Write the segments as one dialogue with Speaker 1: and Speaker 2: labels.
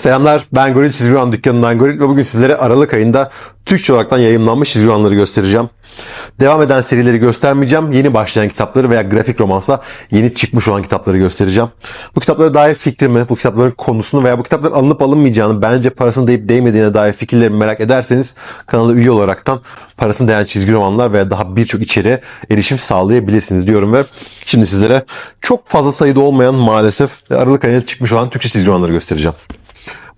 Speaker 1: Selamlar, ben Goril Çizgi Roman dükkanından Goril ve bugün sizlere Aralık ayında Türkçe olaraktan yayınlanmış çizgi romanları göstereceğim. Devam eden serileri göstermeyeceğim. Yeni başlayan kitapları veya grafik romansa yeni çıkmış olan kitapları göstereceğim. Bu kitaplara dair fikrimi, bu kitapların konusunu veya bu kitapların alınıp alınmayacağını, bence parasını değip değmediğine dair fikirlerimi merak ederseniz kanala üye olaraktan parasını değen çizgi romanlar veya daha birçok içeriğe erişim sağlayabilirsiniz diyorum ve şimdi sizlere çok fazla sayıda olmayan maalesef Aralık ayında çıkmış olan Türkçe çizgi romanları göstereceğim.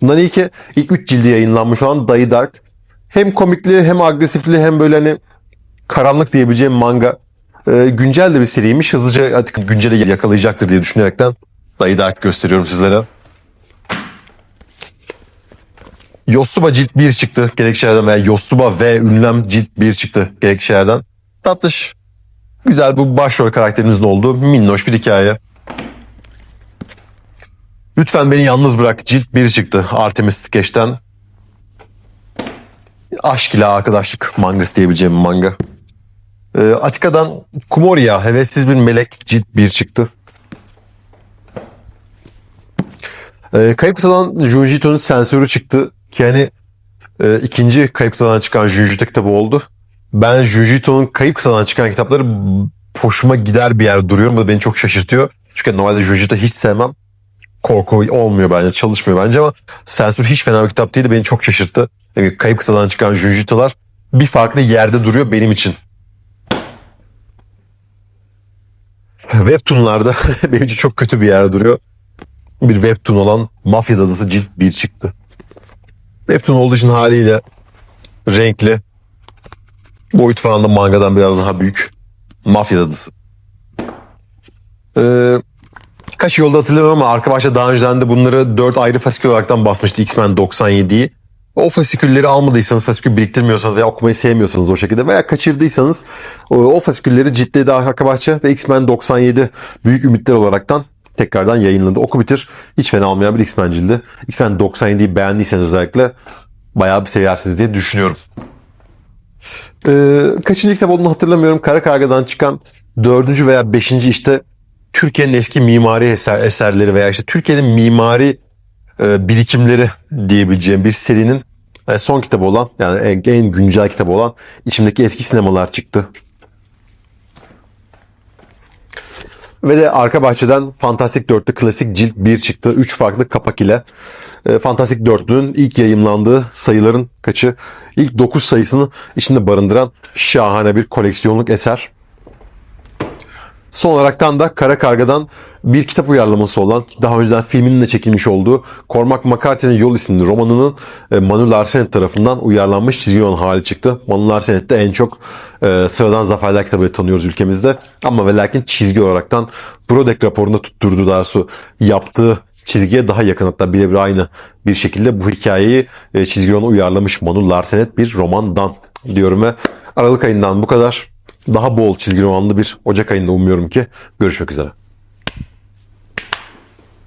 Speaker 1: Bundan ilki ilk 3 cildi yayınlanmış olan Dayı Dark. Hem komikli hem agresifli hem böyle hani karanlık diyebileceğim manga. Ee, güncel de bir seriymiş. Hızlıca artık güncele yakalayacaktır diye düşünerekten Dayı Dark gösteriyorum sizlere. Yosuba cilt 1 çıktı gerekçelerden veya Yosuba ve ünlem cilt 1 çıktı gerekçelerden. Tatlış. Güzel bu başrol karakterimizin olduğu minnoş bir hikaye. Lütfen beni yalnız bırak. Cilt 1 çıktı. Artemis Skeç'ten. Aşk ile arkadaşlık mangası diyebileceğim bir manga. Ee, Atika'dan Kumoria, hevessiz bir melek cilt 1 çıktı. Ee, Kayıp Salan Junjito'nun sensörü çıktı. Ki hani e, ikinci Kayıp Salan çıkan Junjito kitabı oldu. Ben Junjito'nun Kayıp Salan çıkan kitapları hoşuma gider bir yerde duruyorum. Bu da beni çok şaşırtıyor. Çünkü normalde Junjito hiç sevmem korku olmuyor bence. Çalışmıyor bence ama Sensör hiç fena bir kitap değildi. Beni çok şaşırttı. Yani kayıp kıtadan çıkan Jujutsu'lar bir farklı yerde duruyor benim için. Webtoon'larda benim için çok kötü bir yerde duruyor. Bir webtoon olan Mafya Dadısı cilt 1 çıktı. Webtoon olduğu için haliyle renkli. Boyut falan da mangadan biraz daha büyük. Mafya Dadısı. Ee, Kaç yolda hatırlamıyorum ama arka başta daha önceden de bunları 4 ayrı fasikül olaraktan basmıştı X-Men 97'yi. O fasikülleri almadıysanız, fasikül biriktirmiyorsanız veya okumayı sevmiyorsanız o şekilde veya kaçırdıysanız o, fasikülleri ciddi daha arka bahçe ve X-Men 97 büyük ümitler olaraktan tekrardan yayınladı. Oku bitir. Hiç fena olmayan bir X-Men cildi. X-Men 97'yi beğendiyseniz özellikle bayağı bir seversiniz diye düşünüyorum. Ee, kaçıncı kitap olduğunu hatırlamıyorum. Kara Karga'dan çıkan dördüncü veya beşinci işte Türkiye'nin eski mimari eser, eserleri veya işte Türkiye'nin mimari e, birikimleri diyebileceğim bir serinin e, son kitabı olan yani en, en güncel kitabı olan içimdeki eski sinemalar çıktı. Ve de arka bahçeden Fantastic 4'lü klasik cilt 1 çıktı. 3 farklı kapak ile. E, Fantastic 4'lünün ilk yayımlandığı sayıların kaçı? İlk 9 sayısını içinde barındıran şahane bir koleksiyonluk eser. Son olaraktan da Kara Karga'dan bir kitap uyarlaması olan daha önceden filminin de çekilmiş olduğu Cormac McCarthy'nin Yol isimli romanının e, Manu Larsenet tarafından uyarlanmış çizgi roman hali çıktı. Manu Larsenet'te en çok e, sıradan zaferler kitabı tanıyoruz ülkemizde. Ama ve lakin çizgi olaraktan Brodek raporunda tutturduğu daha doğrusu yaptığı çizgiye daha yakın hatta birebir aynı bir şekilde bu hikayeyi e, çizgi romana uyarlamış Manu Larsenet bir romandan diyorum ve Aralık ayından bu kadar daha bol çizgi romanlı bir Ocak ayında umuyorum ki görüşmek üzere.